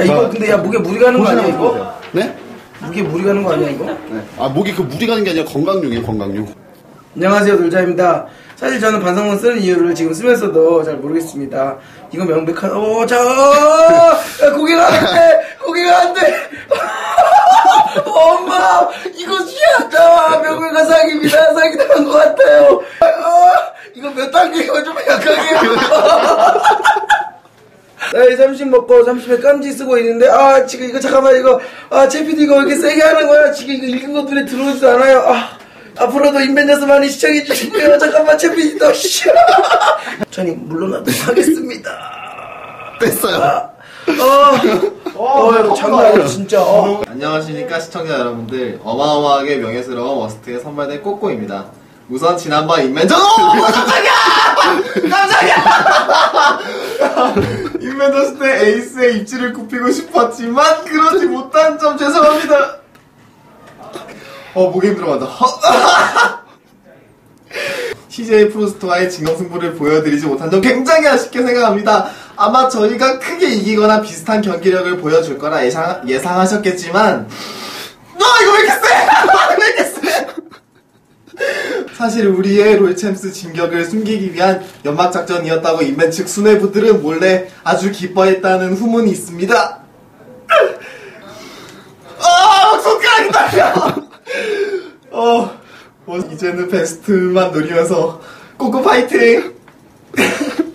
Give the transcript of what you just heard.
야 이거 근데 야 목에 무리 가는 거 아니야 이거? 네? 목에 무리 가는 거 아니야 이거? 네. 아 목이 그 무리 가는 게 아니라 건강용이에요 건강용. 안녕하세요 놀자입니다. 사실 저는 반성문 쓰는 이유를 지금 쓰면서도 잘 모르겠습니다. 이거 명백한 오자 고개가 안 돼 고개가 안 돼 엄마 이거 취하다 명백한 사기입니다 사기 당한 것 같아요. 아, 이거 몇 단계가 좀 약하게. 나 점심 먹고 점심에 깜지 쓰고 있는데 아 지금 이거 잠깐만 이거 아 채피디 이거 왜 이렇게 세게 하는 거야? 지금 이거 읽은 거 눈에 들어오지도 않아요. 아 앞으로도 인벤져스 많이 시청해 주시고요 잠깐만 채피디도 씨. 전이 물러나도록 하겠습니다. 뺐어요. 어, 어, 이거 장난 아니야 진짜. 어. 안녕하십니까 시청자 여러분들. 어마어마하게 명예스러운 워스트에 선발된 꼬꼬입니다. 우선 지난번 인벤져 오! 깜짝이야! 깜짝이야! 인벤져스 때 에이스의 입지를 굽히고 싶었지만 그러지 못한 점 죄송합니다 어 목이 힘들어간다 CJ 프로스트와의 진검승부를 보여드리지 못한 점 굉장히 아쉽게 생각합니다. 아마 저희가 크게 이기거나 비슷한 경기력을 보여줄 거라 예상, 예상하셨겠지만 너 이거 왜 이렇게 세? 왜 이렇게 세? 사실 우리의 롤챔스 진격을 숨기기 위한 연막작전이었다고 인벤 측 수뇌부들은 몰래 아주 기뻐했다는 후문이 있습니다. 아, 손가락이 떨려! 어, 뭐 이제는 베스트만 노리면서 꼬꼬 파이팅!